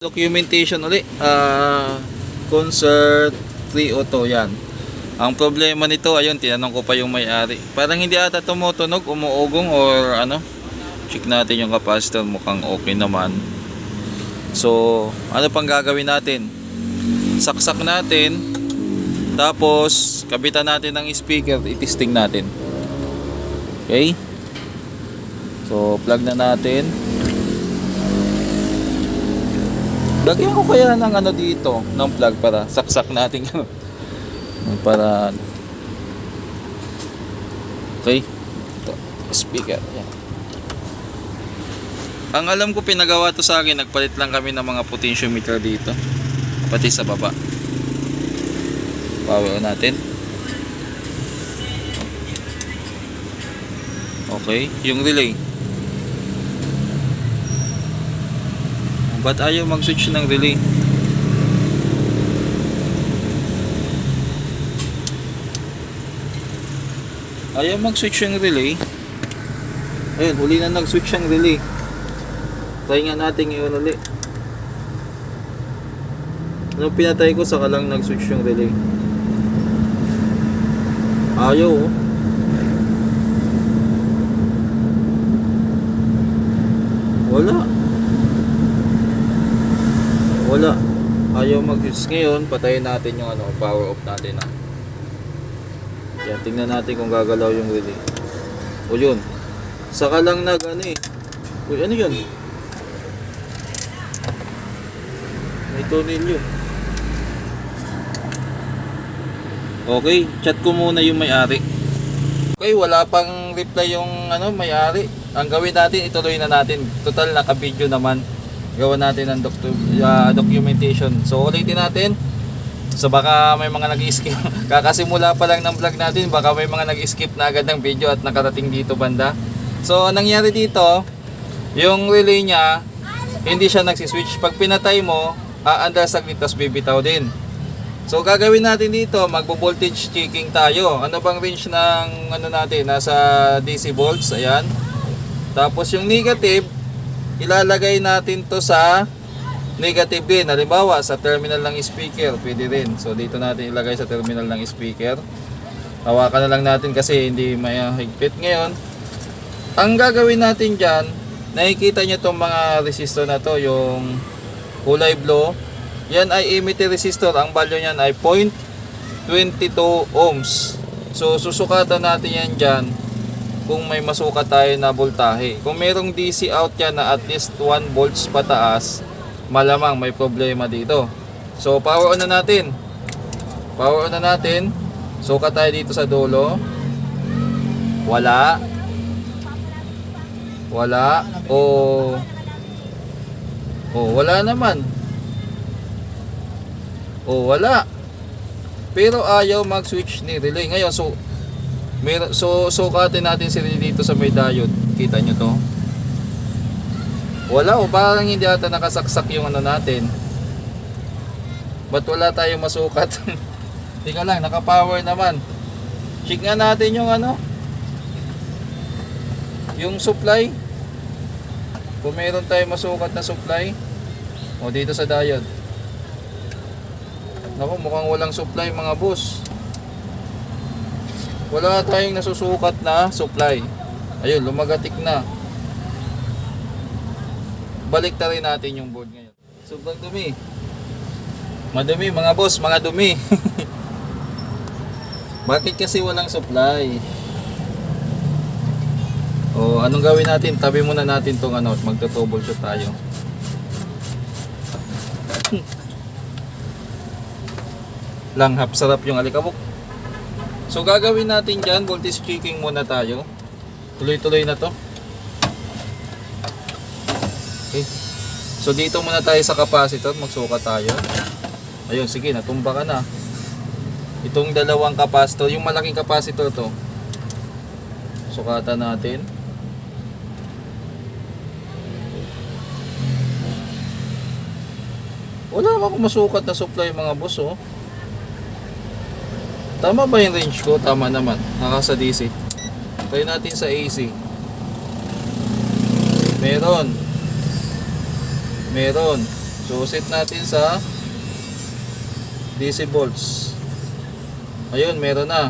Documentation uli. Ah, concert 3 auto yan. Ang problema nito, ayun, tinanong ko pa yung may-ari. Parang hindi ata tumutunog, umuugong or ano. Check natin yung capacitor, mukhang okay naman. So, ano pang gagawin natin? Saksak natin. Tapos, kabitan natin ng speaker, itisting natin. Okay? So, plug na natin. Lagyan ko kaya ng ano dito, ng plug para saksak natin yun. para Okay. Ito, speaker. Yan. Ang alam ko pinagawa to sa akin, nagpalit lang kami ng mga potentiometer dito. Pati sa baba. Power natin. Okay, yung relay. Ba't ayaw mag-switch ng relay? Ayaw mag-switch yung relay. Ayun, huli na nag-switch ang relay. Try nga natin yun ulit. Ano pinatay ko saka lang nag-switch yung relay. Ayaw oh. Wala. Wala. Ayaw mag-switch ngayon. Patayin natin yung ano, power off natin ah. Yan, tingnan natin kung gagalaw yung relay. O yun. Saka lang nag ano eh. Uy, ano yun? May tornilyo. Okay, chat ko muna yung may-ari. Okay, wala pang reply yung ano, may-ari. Ang gawin natin, ituloy na natin. Total naka-video naman. Gawa natin ng docu- ah, documentation. So, ulitin natin. So baka may mga nag-skip. Kakasimula pa lang ng vlog natin, baka may mga nag-skip na agad ng video at nakarating dito banda. So, nangyari dito, yung relay niya, hindi siya nagsiswitch. Pag pinatay mo, aandar saglit, tapos bibitaw din. So, gagawin natin dito, magbo-voltage checking tayo. Ano bang range ng ano natin? Nasa DC volts, ayan. Tapos yung negative, ilalagay natin to sa negative din. Halimbawa, sa terminal ng speaker, pwede rin. So, dito natin ilagay sa terminal ng speaker. Hawakan na lang natin kasi hindi may higpit ngayon. Ang gagawin natin dyan, nakikita nyo itong mga resistor na to, yung kulay blue. Yan ay emitter resistor. Ang value niyan ay 0.22 ohms. So, susukatan natin yan dyan kung may masukat tayo na voltahe. Kung merong DC out yan na at least 1 volts pataas, malamang may problema dito. So, power on na natin. Power on na natin. Sukat tayo dito sa dulo. Wala. Wala. O... O, wala naman. O, wala. Pero ayaw mag-switch ni relay. Ngayon, so, Mer so sukatin natin sila dito sa may diode. Kita nyo to? Wala o parang hindi ata nakasaksak yung ano natin. Ba't wala tayong masukat? Tika lang, naka-power naman. Check nga natin yung ano. Yung supply. Kung meron tayong masukat na supply. O dito sa diode. Naku, mukhang walang supply mga boss wala tayong nasusukat na supply. Ayun, lumagatik na. Balik na rin natin yung board ngayon. Sobrang dumi. Madumi mga boss, mga dumi. Bakit kasi walang supply? O anong gawin natin? Tabi muna natin tong ano, magto-troubleshoot tayo. Langhap sarap yung alikabok. So gagawin natin dyan, voltage checking muna tayo. Tuloy-tuloy na to. Okay. So dito muna tayo sa capacitor, magsuka tayo. Ayun, sige, natumba ka na. Itong dalawang capacitor, yung malaking capacitor to. Sukatan natin. Wala akong masukat na supply mga boss oh. Tama ba yung range ko? Tama naman. Naka sa DC. Try natin sa AC. Meron. Meron. So set natin sa DC volts. Ayun, meron na.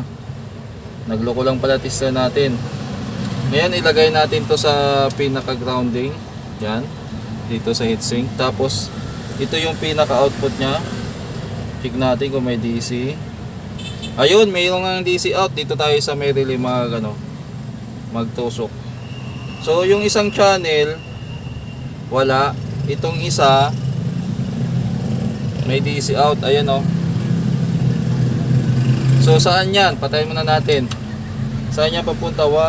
Nagloko lang pala tester natin. Ngayon ilagay natin to sa pinaka grounding. Yan. Dito sa heatsink. Tapos ito yung pinaka output niya. Check natin kung may DC. Ayun, mayroong ang DC out. Dito tayo sa relay mag ano, magtusok. So yung isang channel wala. Itong isa may DC out. Ayan oh. So saan yan? Patayin muna natin. Saan yan papunta? Wa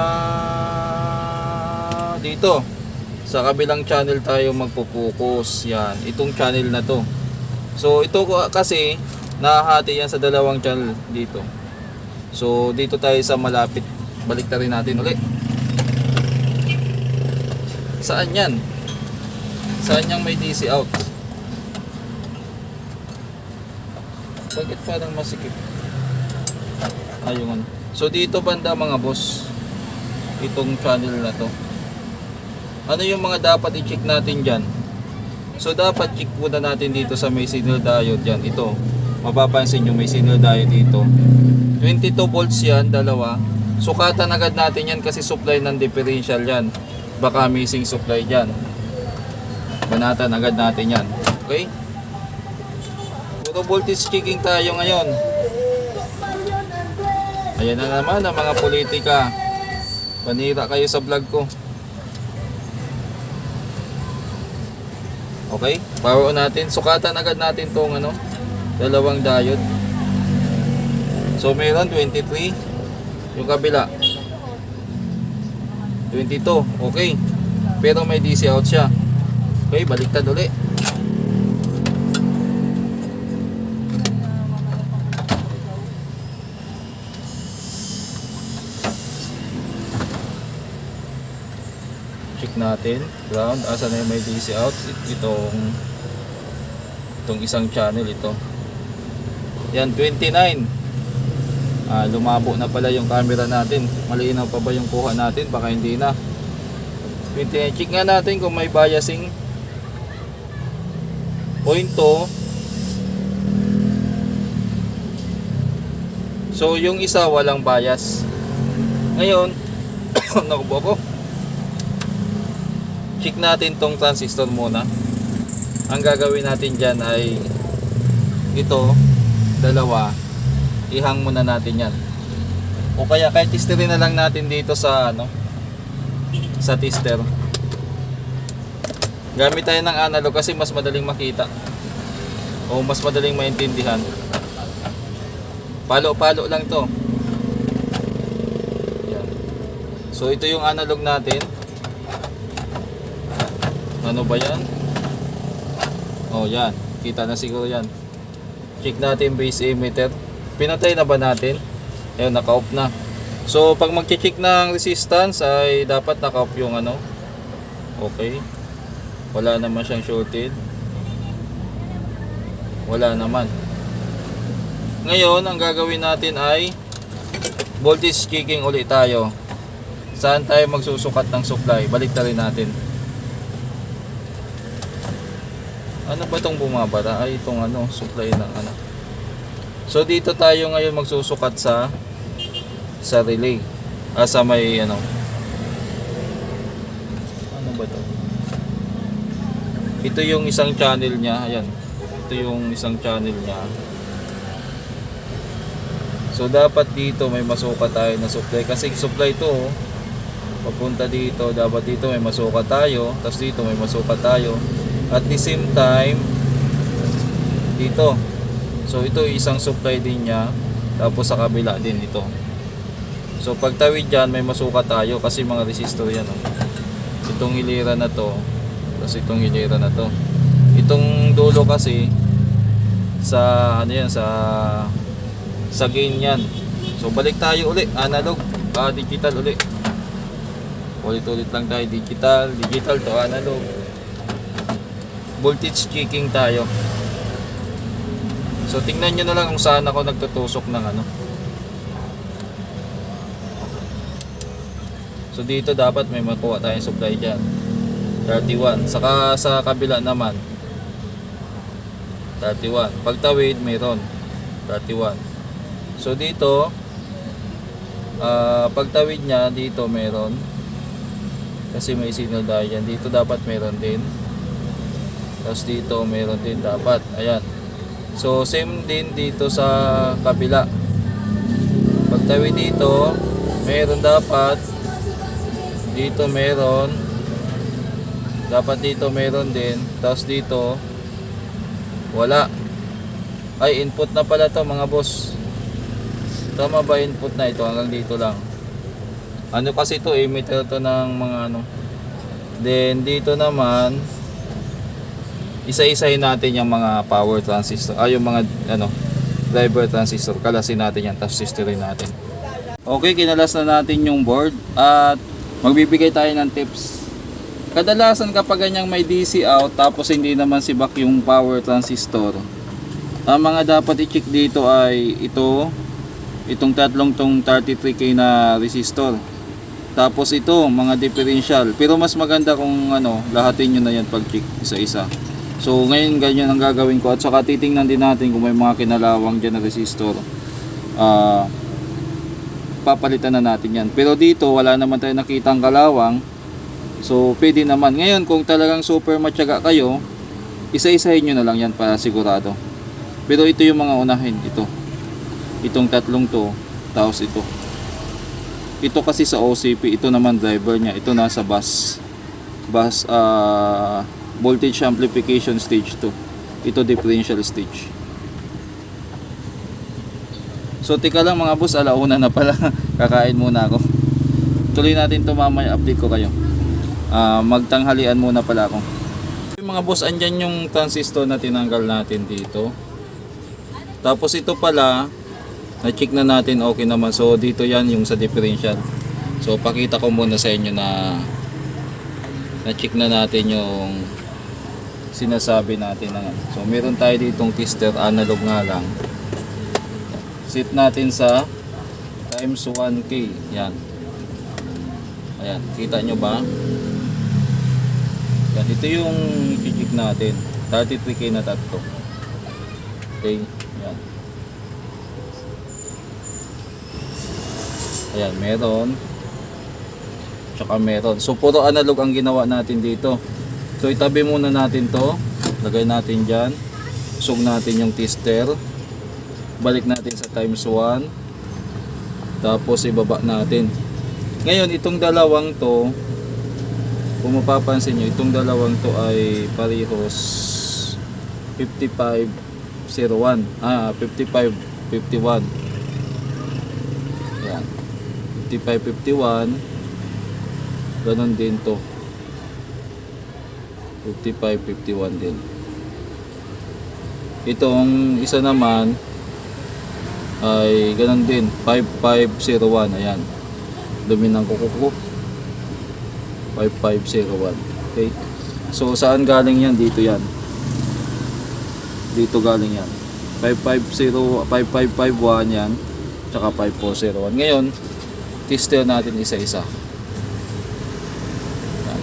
dito. Sa kabilang channel tayo magpo-focus. Yan. Itong channel na to. So ito ko kasi nahahati yan sa dalawang channel dito. So dito tayo sa malapit. Balik rin natin ulit. Saan yan? Saan yung may DC out? Bakit parang masikip? Ayun. So dito banda mga boss, itong channel na to. Ano yung mga dapat i-check natin dyan? So dapat check muna natin dito sa may signal diode yan. Ito, mapapansin nyo may signal diode dito. 22 volts yan, dalawa. Sukatan agad natin yan kasi supply ng differential yan. Baka missing supply dyan. Banatan agad natin yan. Okay? Puro voltage checking tayo ngayon. Ayan na naman ang mga politika. Panira kayo sa vlog ko. Okay? Power natin. Sukatan agad natin tong ano, dalawang diode. So meron 23. Yung kabila 22. Okay. Pero may DC out siya. Okay, baliktad uli. check natin ground asa na may DC out itong itong isang channel ito yan 29 ah, lumabo na pala yung camera natin. Malinaw pa ba yung kuha natin? Baka hindi na. 29 check nga natin kung may biasing point so yung isa walang bias. Ngayon nakubo ko check natin tong transistor muna. Ang gagawin natin dyan ay ito dalawa ihang muna natin yan. O kaya kahit testerin na lang natin dito sa ano sa tester. Gamit tayo ng analog kasi mas madaling makita. O mas madaling maintindihan. Palo palo lang to. So ito yung analog natin. Ano ba yan? Oh, yan. Kita na siguro yan. Check natin base emitter. Pinatay na ba natin? Ayun, naka-off na. So, pag mag-check ng resistance ay dapat naka-off yung ano. Okay. Wala naman siyang shorted. Wala naman. Ngayon, ang gagawin natin ay voltage checking ulit tayo. Saan tayo magsusukat ng supply? Balik rin natin. Ano ba itong bumabara? Ay, itong ano, supply ng ano. So, dito tayo ngayon magsusukat sa sa relay. Ah, sa may ano. Ano ba to? Ito yung isang channel niya. Ayan. Ito yung isang channel niya. So, dapat dito may masukat tayo na supply. Kasi supply to, oh. papunta dito. Dapat dito may masukat tayo. Tapos dito may masukat tayo. At the same time, dito. So ito isang supply din niya. Tapos sa kabila din ito. So pag tawid dyan, may masukat tayo kasi mga resistor yan. Oh. Itong hilira na to. Tapos itong hilira na to. Itong dulo kasi sa ano yan sa sa gain yan. So balik tayo uli analog, ah, digital uli. Ulit-ulit lang tayo digital, digital to analog voltage checking tayo. So tingnan nyo na lang kung saan ako nagtutusok ng ano. So dito dapat may makuha tayong supply dyan. 31. Saka sa kabila naman 31. Pagtawid, mayroon. 31. So dito, ah pagtawid niya, dito mayroon. Kasi may signal dahil yan. Dito dapat mayroon din. Tapos dito mayroon din dapat. Ayan. So same din dito sa kabila. Pagtawid dito, mayroon dapat. Dito mayroon. Dapat dito mayroon din. Tapos dito, wala. Ay, input na pala to mga boss. Tama ba input na ito? Hanggang dito lang. Ano kasi to emitter to ng mga ano. Then dito naman, isa-isahin natin yung mga power transistor. Ah, yung mga ano, driver transistor. Kalasin natin yan, tapos sisterin natin. Okay, kinalas na natin yung board at magbibigay tayo ng tips. Kadalasan kapag ganyang may DC out tapos hindi naman si back yung power transistor, ang mga dapat i-check dito ay ito, itong tatlong tong 33K na resistor. Tapos ito, mga differential. Pero mas maganda kung ano, lahatin nyo na yan pag-check isa-isa. So ngayon ganyan ang gagawin ko at saka titingnan din natin kung may mga kinalawang dyan na resistor. Ah, papalitan na natin yan. Pero dito wala naman tayo nakitang kalawang. So pwede naman. Ngayon kung talagang super matyaga kayo, isa-isahin nyo na lang yan para sigurado. Pero ito yung mga unahin. Ito. Itong tatlong to. Tapos ito. Ito kasi sa OCP. Ito naman driver niya. Ito nasa bus. Bus ah voltage amplification stage 2. Ito differential stage. So tika lang mga boss, alauna na pala. Kakain muna ako. Tuloy natin to mamaya update ko kayo. Ah, magtanghalian muna pala ako. Yung mga boss, andyan yung transistor na tinanggal natin dito. Tapos ito pala, na-check na natin okay naman. So dito yan yung sa differential. So pakita ko muna sa inyo na na-check na natin yung sinasabi natin na So meron tayo ditong tester analog nga lang. Set natin sa times 1k. Yan. Ayan, kita nyo ba? Yan, ito yung i-check natin. 33k na tatlo. Okay, yan. Ayan, meron. Tsaka meron. So, puro analog ang ginawa natin dito. So, itabi muna natin to. Lagay natin dyan. Sug natin yung tester. Balik natin sa times 1. Tapos, ibaba natin. Ngayon, itong dalawang to, kung mapapansin nyo, itong dalawang to ay parehos 5501. Ah, 5551. Yan. 5551. Ganon din to. 5551 din. Itong isa naman ay ganon din. 5501. Ayan. Dumi ng kukuko. 5501. Okay. So saan galing yan? Dito yan. Dito galing yan. 550 5551 yan. Tsaka 5401. Ngayon, tester natin isa-isa. Yan.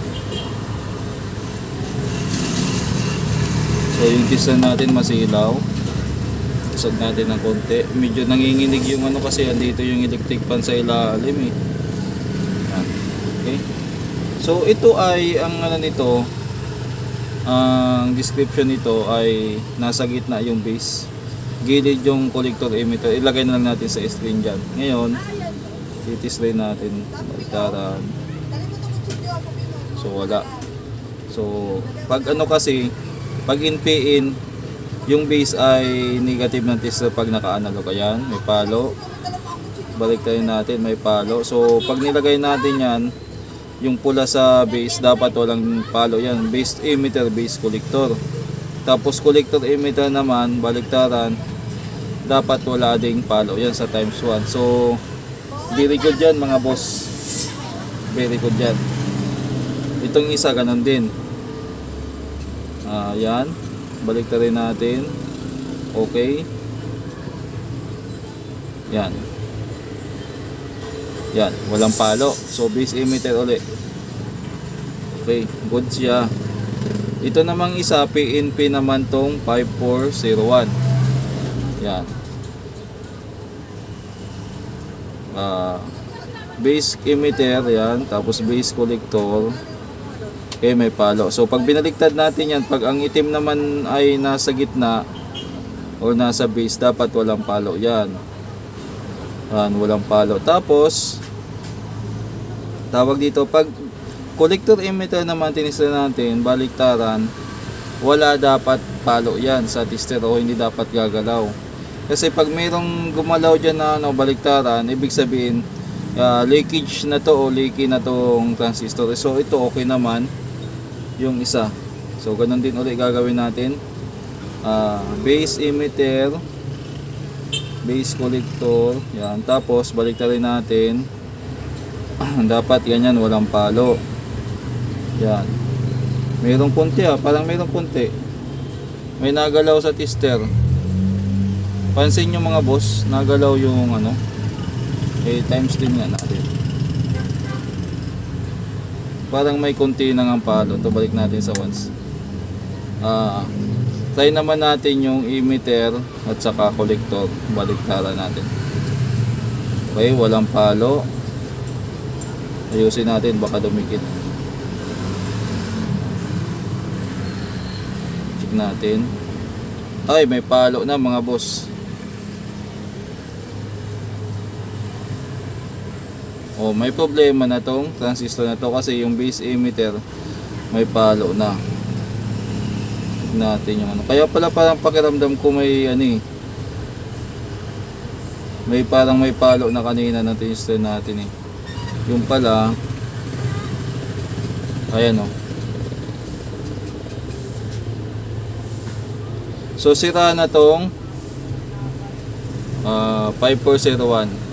So yung tester natin masilaw. Isag natin ng konti. Medyo nanginginig yung ano kasi andito yung electric fan sa ilalim eh. Yan. Okay. So ito ay ang ano nito ang description nito ay nasa gitna yung base. Gilid yung collector emitter. Ilagay na lang natin sa screen dyan. Ngayon, titisray natin. Baliktaran. So wala. So pag ano kasi, pag in yung base ay negative ng tester pag naka-analog. Ayan, may palo. Balik tayo natin, may palo. So pag nilagay natin yan, yung pula sa base dapat walang palo yan base emitter base collector tapos collector emitter naman baliktaran dapat wala ding palo yan sa times 1 so very good yan mga boss very good yan itong isa ganun din ah yan baliktarin natin okay yan yan, walang palo. So base emitter uli. Okay, good siya. Ito namang isa, PNP naman tong 5401. Yan. Ah, base emitter, yan. Tapos base collector. Okay, may palo. So, pag binaliktad natin yan, pag ang itim naman ay nasa gitna o nasa base, dapat walang palo. Yan. Yan, walang palo. Tapos, tawag dito, pag collector emitter naman tinista natin, baliktaran, wala dapat palo yan sa tester o hindi dapat gagalaw. Kasi pag mayroong gumalaw dyan na ano, baliktaran, ibig sabihin, ah, leakage na to o leaky na tong transistor. So ito okay naman yung isa. So ganun din ulit gagawin natin. Ah, base emitter, base collector, yan. Tapos baliktarin natin. Dapat ganyan, walang palo. Yan. Mayroong punti ah, parang mayroong punti. May nagalaw sa tester. Pansin nyo mga boss, nagalaw yung ano. Eh, times din nga natin. Parang may konti na ang palo. Ito balik natin sa once. Ah, try naman natin yung emitter at saka collector. Baliktaran natin. Okay, walang palo. Ayusin natin, baka dumikit. Check natin. Ay, may palo na mga boss. Oh, may problema na tong transistor na to kasi yung base emitter may palo na. Natin yung ano. Kaya pala parang pakiramdam ko may ano eh. May parang may palo na kanina na transistor natin eh. Yung pala ayan oh. So sira na tong ah 5401.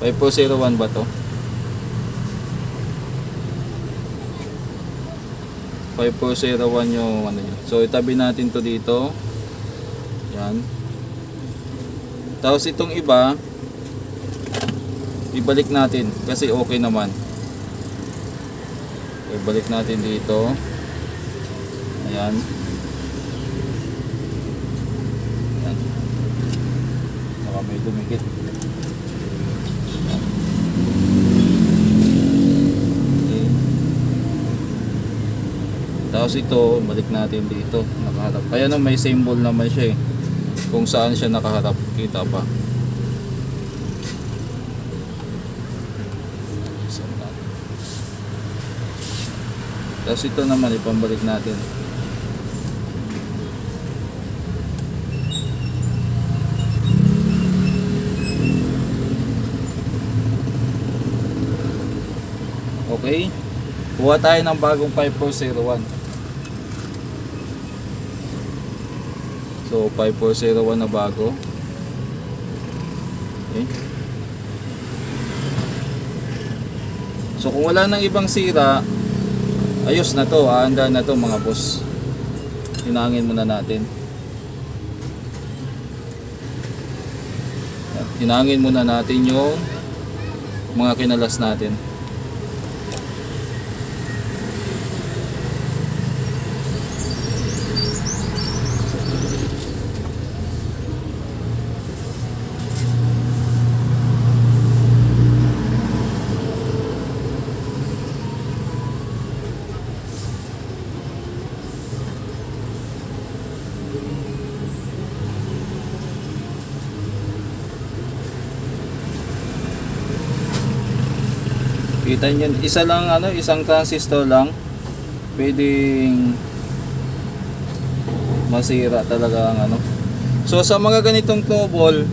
5401 ba to? 5401 yung ano yun. So itabi natin to dito. Yan. Tapos itong iba ibalik natin kasi okay naman. Ibalik natin dito. Ayan. Ayan. Baka may dumikit. Okay. Tapos ito, balik natin dito, nakaharap. Kaya na may symbol naman siya eh. Kung saan siya nakaharap, kita pa. Tapos ito naman, ipambalik natin. Okay. Kuha tayo ng bagong 5401. So 5401 na bago. Okay. So kung wala nang ibang sira, ayos na to, aanda na to mga boss. Hinangin muna natin. Hinangin muna natin yung mga kinalas natin. Kita nyo, isa lang ano, isang transistor lang. Pwedeng masira talaga ang ano. So sa mga ganitong tubol,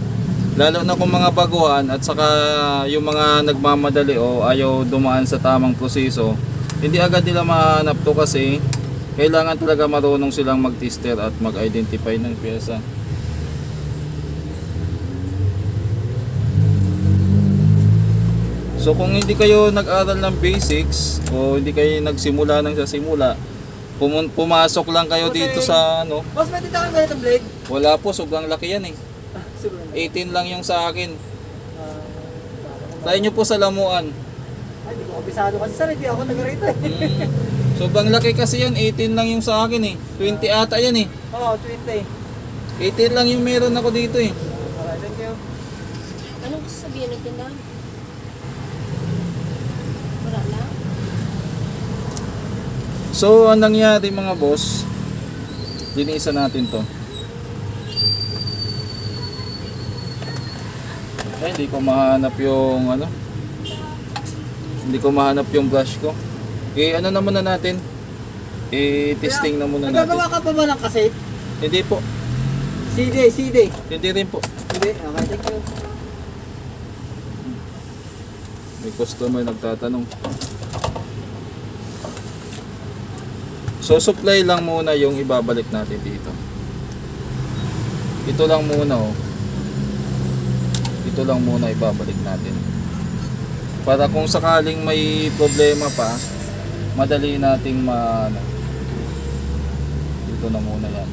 lalo na kung mga baguhan at saka yung mga nagmamadali o ayaw dumaan sa tamang proseso, hindi agad nila mahanap to kasi kailangan talaga marunong silang mag-tester at mag-identify ng pyesa. So kung hindi kayo nag-aral ng basics o hindi kayo nagsimula ng sa simula, pumun- pumasok lang kayo dito sa ano, Boss, may tita kang ganitong blade? wala po, sobrang laki yan eh. Ah, siguro na. 18 lang yung sa akin. Ah, Try nyo po sa lamuan. Ay, di ko kabisado kasi sir, hindi ako taga rito eh. Mm. So Sobrang laki kasi yan, 18 lang yung sa akin eh. 20 ata yan eh. Oo, 20. 18 lang yung meron ako dito eh. Alright, thank you. Anong gusto sabihin ng tindahan? Wala lang. So, ang nangyari mga boss, linisan natin to. Ay, hindi ko mahanap yung ano. Hindi ko mahanap yung brush ko. Eh, ano naman na natin? Eh, testing na muna natin. Nagagawa ka pa ba ng cassette? Hindi po. CD, CD. Hindi rin po. CD, okay, thank you. May customer nagtatanong. So supply lang muna yung ibabalik natin dito. Ito lang muna oh. Ito lang muna ibabalik natin. Para kung sakaling may problema pa, madali nating ma ano, Dito na muna yan.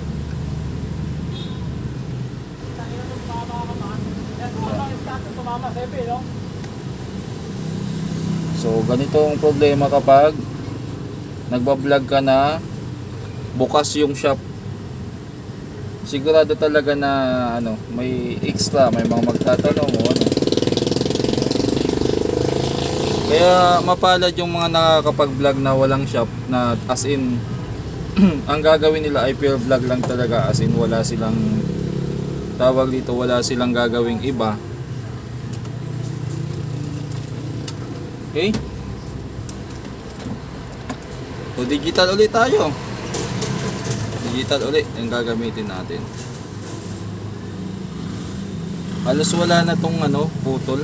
So ganito ang problema kapag nagbablog ka na bukas yung shop. Sigurado talaga na ano, may extra, may mga magtatanong o ano. Kaya mapalad yung mga nakakapag-vlog na walang shop na as in ang gagawin nila ay pure vlog lang talaga as in wala silang tawag dito wala silang gagawing iba Okay? So digital ulit tayo. Digital ulit yung gagamitin natin. Halos wala na tong ano, putol.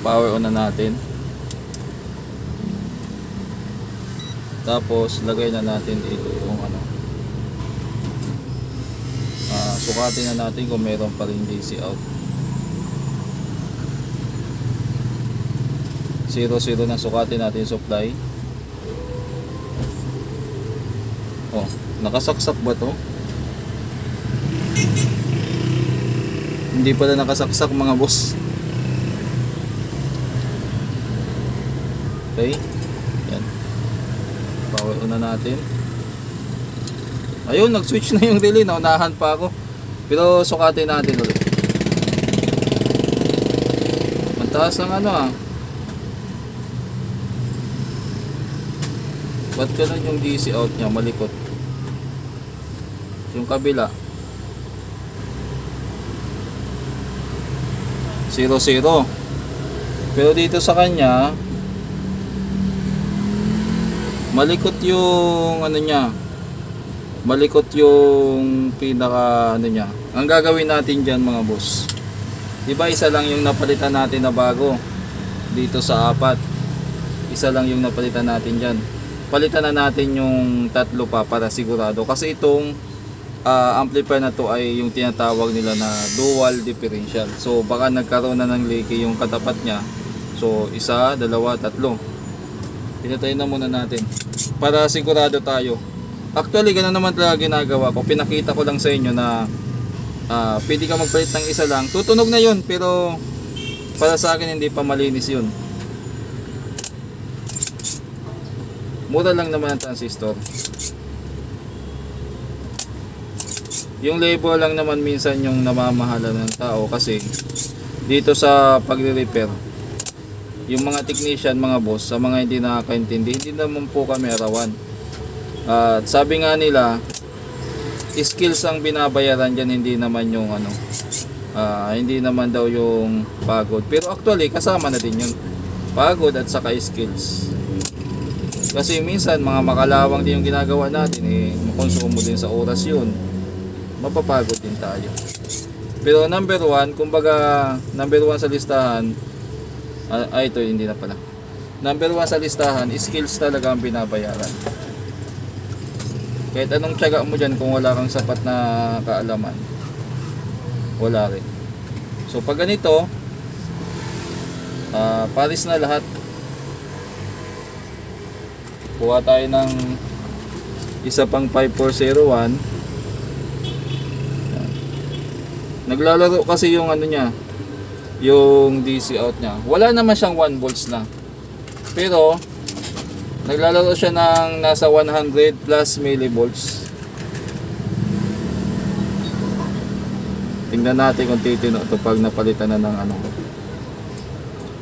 Power on na natin. Tapos lagay na natin dito yung ano. Ah, sukatin na natin kung meron pa rin DC out. 0-0 na sukatin natin supply. Oh, nakasaksak ba to? Hindi pala nakasaksak mga boss. Okay. Yan. Power on na natin. Ayun, nag-switch na yung relay. Naunahan pa ako. Pero sukatin natin ulit. Mantaas ang ano ah. Ba't ganun yung DC out niya malikot? Yung kabila. 0-0. Pero dito sa kanya, malikot yung ano niya. Malikot yung pinaka ano niya. Ang gagawin natin diyan mga boss. 'Di ba isa lang yung napalitan natin na bago dito sa apat. Isa lang yung napalitan natin diyan palitan na natin yung tatlo pa para sigurado kasi itong ah, amplifier na to ay yung tinatawag nila na dual differential. So baka nagkaroon na ng leaky yung katapat niya. So isa, dalawa, tatlo. Pinatay na muna natin. Para sigurado tayo. Actually ganun naman talaga ginagawa ko. Pinakita ko lang sa inyo na ah, pwede ka magpalit ng isa lang. Tutunog na yun pero para sa akin hindi pa malinis yun. Mura lang naman ang transistor. Yung label lang naman minsan yung namamahala ng tao kasi dito sa pagre-repair yung mga technician, mga boss, sa mga hindi nakakaintindi, hindi naman po kami arawan. At sabi nga nila, skills ang binabayaran dyan, hindi naman yung ano, ah, hindi naman daw yung pagod. Pero actually, kasama na din yun. Pagod at saka skills. Kasi minsan mga makalawang din yung ginagawa natin eh makonsumo din sa oras yun. Mapapagod din tayo. Pero number one, kumbaga number one sa listahan, ah, ay ito hindi na pala. Number one sa listahan, skills talaga ang binabayaran. Kahit anong tiyaga mo dyan kung wala kang sapat na kaalaman, wala rin. So pag ganito, ah, paris na lahat kuha tayo ng isa pang 5401 Yan. Naglalaro kasi yung ano niya yung DC out niya wala naman siyang 1 volts na pero Naglalaro siya ng nasa 100 plus millivolts. Tingnan natin kung titino ito pag napalitan na ng ano.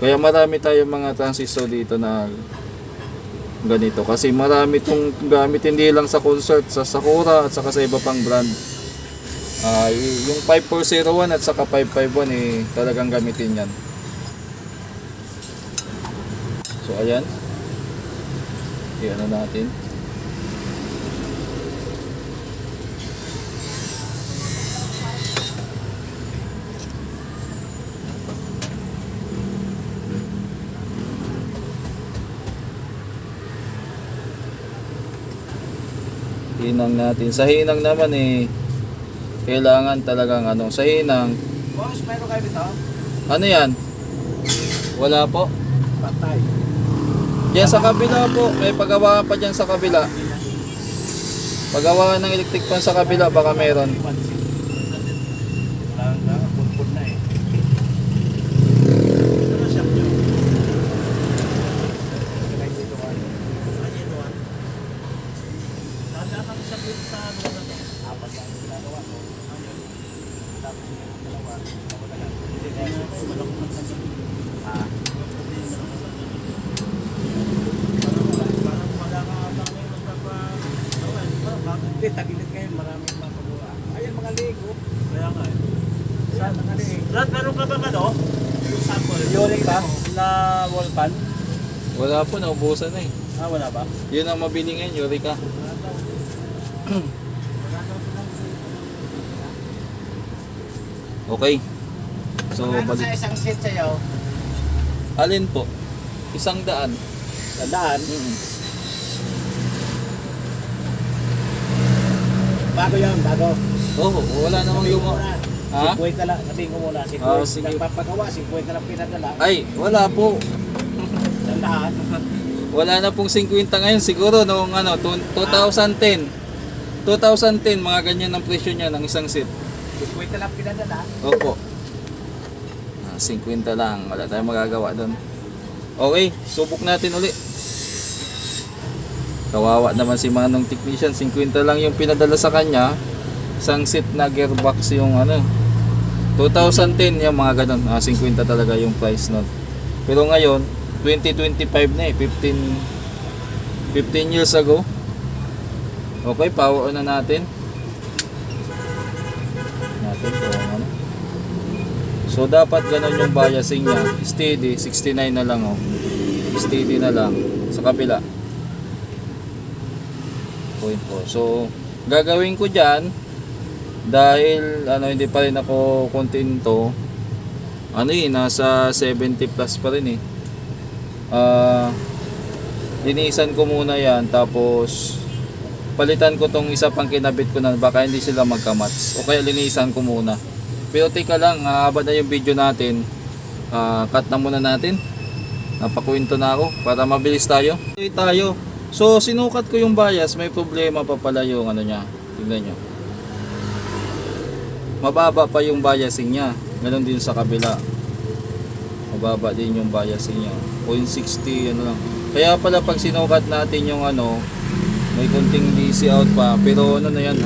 Kaya marami tayong mga transistor dito na ganito. Kasi marami itong gamit hindi lang sa concert, sa Sakura at saka sa iba pang brand. Y- yung 5401 at saka 551 eh talagang gamitin yan. So ayan. Iyan na natin. Hinang natin. Sa hinang naman eh, kailangan talagang ano, sa hinang, Boss, meron kayo dito? ano yan? Wala po. Patay. Diyan sa kabila po, may pagawa pa dyan sa kabila. Pagawa ng electric fan sa kabila, baka meron. Wala na, eh. Ano siya nyo? Kailangan dito ka. Ano dito ka? Tanda kami sa sa ano na to. Apat lang ang ginagawa ko. Ayun. Tapos yung dalawa. Ako na lang. Hindi kaya sa malak ng sa Ah. Parang wala ka ata ngayon magpapa... Hindi, tagilid kayo. Maraming mapagawa. Ayan mga Lego. Kaya nga eh. Saan mga Lego? Brad, meron ka ba ano? Yung sample. Yuri ka? Na wall pan? Wala po, naubusan na eh. Ah, wala ba? Yun ang mabili ngayon, Eureka. Okay. So, Ano sa balik. isang set sa'yo? Alin po? Isang daan. Tandaan. Mm. Bago yan, bago. Oo, wala namang Sabihin ko luma. muna. Ha? 50 lang. Sabihin ko muna. 50 Ah, sige. Nagpapagawa, 50 lang pinadala. Ay, wala po. Tandaan. Wala na pong 50 ngayon. Siguro noong ano, tu- 2010. 2010, mga ganyan ang presyo niya ng isang set. 50 lang pinadala. Opo. Ah, 50 lang. Wala tayong magagawa doon. Okay, subok natin uli. Kawawa naman si Manong Technician. 50 lang yung pinadala sa kanya. Isang set na gearbox yung ano. 2010 yung mga ganun. Ah, 50 talaga yung price nun. Pero ngayon, 2025 na eh. 15, 15 years ago. Okay, power on na natin. Natin kung. So dapat ganun yung biasing niya. Steady, 69 na lang oh. Steady na lang sa kabila. Point po. So gagawin ko diyan dahil ano hindi pa rin ako kontento. Ano eh nasa 70 plus pa rin eh. Ah linisan ko muna yan tapos palitan ko tong isa pang kinabit ko na baka hindi sila magkamats. O kaya linisan ko muna. Pero teka lang haba na yung video natin. Ah, cut na muna natin. Napakwento na ako para mabilis tayo. Tuloy tayo. So sinukat ko yung bias may problema pa pala yung ano niya. Tingnan nyo mababa pa yung biasing niya. Ganun din sa kabila. Mababa din yung biasing niya 0.60 ano lang. Kaya pala pag sinukat natin yung ano may konting DC out pa pero ano na yan